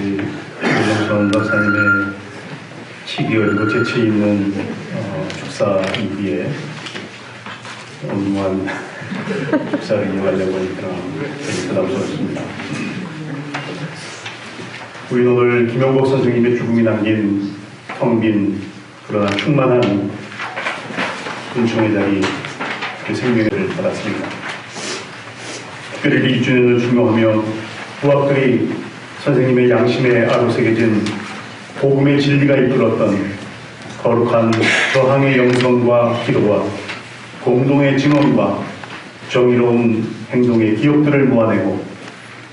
유정선 박사님의 치기 어리고 재치 있는 어, 축사 이후에 온무한 축사를 이어가려고 하니까 되게 부담스럽습니다. 우리 오늘 김영복 선생님의 죽음이 남긴 텅 빈 그러나 충만한 은총의 자리 그 생명을 받았습니다. 특별히 1주년을 중요하며 부학들이 선생님의 양심에 아로 새겨진 복음의 진리가 이끌었던 거룩한 저항의 영성과 기도와 공동의 증언과 정의로운 행동의 기억들을 모아내고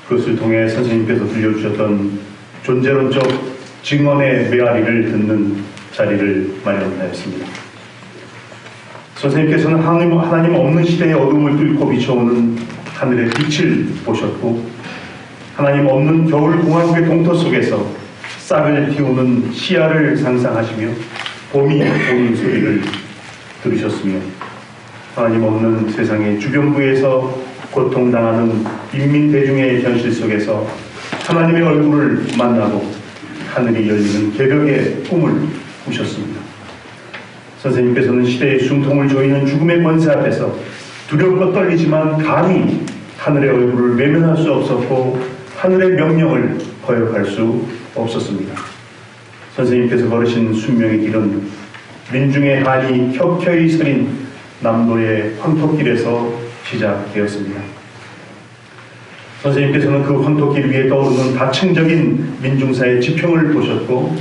그것을 통해 선생님께서 들려주셨던 존재론적 증언의 메아리를 듣는 자리를 마련하였습니다. 선생님께서는 하나님, 하나님 없는 시대의 어둠을 뚫고 비춰오는 하늘의 빛을 보셨고 하나님 없는 겨울 공화국의 동터 속에서 싹을 틔우는 시야를 상상하시며 봄이 오는 소리를 들으셨으며 하나님 없는 세상의 주변부에서 고통당하는 인민 대중의 현실 속에서 하나님의 얼굴을 만나고 하늘이 열리는 개벽의 꿈을 꾸셨습니다. 선생님께서는 시대의 숨통을 조이는 죽음의 권세 앞에서 두렵고 떨리지만 감히 하늘의 얼굴을 외면할 수 없었고 하늘의 명령을 거역할 수 없었습니다. 선생님께서 걸으신 순명의 길은 민중의 한이 켜켜이 서린 남도의 황토길에서 시작되었습니다. 선생님께서는 그 황토길 위에 떠오르는 다층적인 민중사의 지평을 보셨고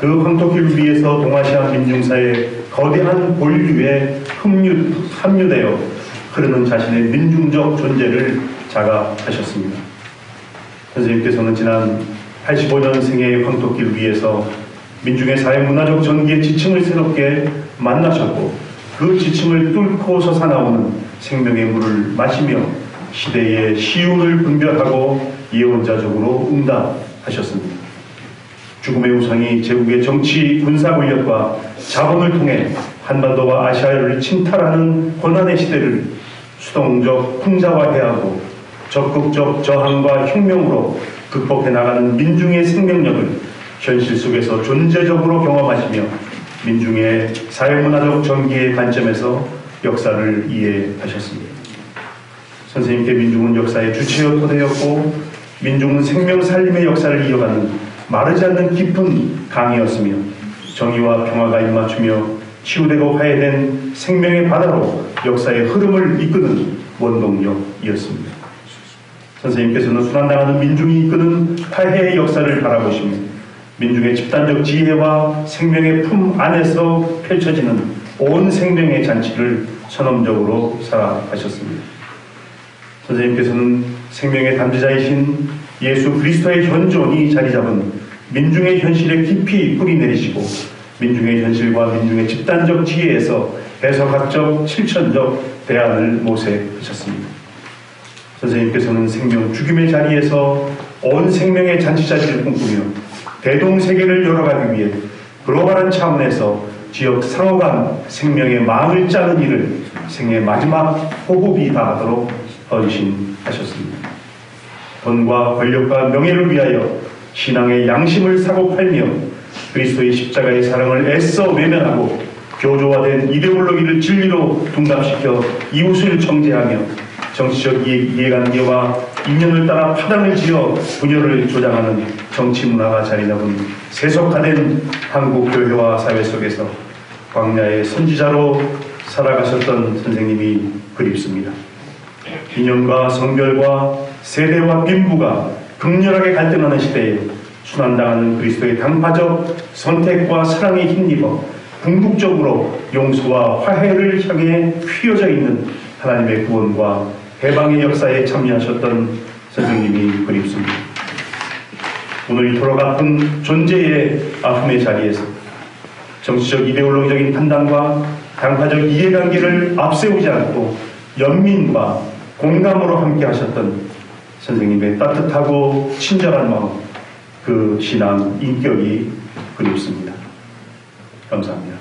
그 황토길 위에서 동아시아 민중사의 거대한 본류에 합류, 합류되어 흐르는 자신의 민중적 존재를 자각하셨습니다. 선생님께서는 지난 85년생의 황토길 위에서 민중의 사회문화적 전기의 지층을 새롭게 만나셨고 그 지층을 뚫고 솟아나오는 생명의 물을 마시며 시대의 시운을 분별하고 예언자적으로 응답하셨습니다. 죽음의 우상이 제국의 정치 군사 권력과 자본을 통해 한반도와 아시아를 침탈하는 고난의 시대를 수동적 풍자화해하고 적극적 저항과 혁명으로 극복해 나가는 민중의 생명력을 현실 속에서 존재적으로 경험하시며 민중의 사회문화적 전기의 관점에서 역사를 이해하셨습니다. 선생님께 민중은 역사의 주체여 토대였고 민중은 생명 살림의 역사를 이어가는 마르지 않는 깊은 강이었으며 정의와 평화가 입맞추며 치유되고 화해된 생명의 바다로 역사의 흐름을 이끄는 원동력이었습니다. 선생님께서는 순환당하는 민중이 이끄는 화해의 역사를 바라보시며 민중의 집단적 지혜와 생명의 품 안에서 펼쳐지는 온 생명의 잔치를 선언적으로 살아가셨습니다. 선생님께서는 생명의 담대자이신 예수 그리스도의 현존이 자리 잡은 민중의 현실에 깊이 뿌리 내리시고 민중의 현실과 민중의 집단적 지혜에서 해석학적, 실천적 대안을 모색하셨습니다. 선생님께서는 생명 죽임의 자리에서 온 생명의 잔치자리를 꿈꾸며 대동세계를 열어가기 위해 글로벌한 차원에서 지역 상호 간 생명의 마음을 짜는 일을 생의 마지막 호흡이 다하도록 헌신하셨습니다. 돈과 권력과 명예를 위하여 신앙의 양심을 사고 팔며 그리스도의 십자가의 사랑을 애써 외면하고 교조화된 이데올로기를 진리로 둔갑시켜 이웃을 정죄하며 정치적 이해 관계와 인연을 따라 파당을 지어 분열을 조장하는 정치 문화가 자리 잡은 세속화된 한국 교회와 사회 속에서 광야의 선지자로 살아가셨던 선생님이 그립습니다. 이념과 성별과 세대와 빈부가 극렬하게 갈등하는 시대에 순환당하는 그리스도의 당파적 선택과 사랑에 힘입어 궁극적으로 용서와 화해를 향해 휘어져 있는 하나님의 구원과 해방의 역사에 참여하셨던 선생님이 그립습니다. 오늘 이토록 아픈 존재의 아픔의 자리에서 정치적 이데올로기적인 판단과 당파적 이해관계를 앞세우지 않고 연민과 공감으로 함께 하셨던 선생님의 따뜻하고 친절한 마음, 그 신앙, 인격이 그립습니다. 감사합니다.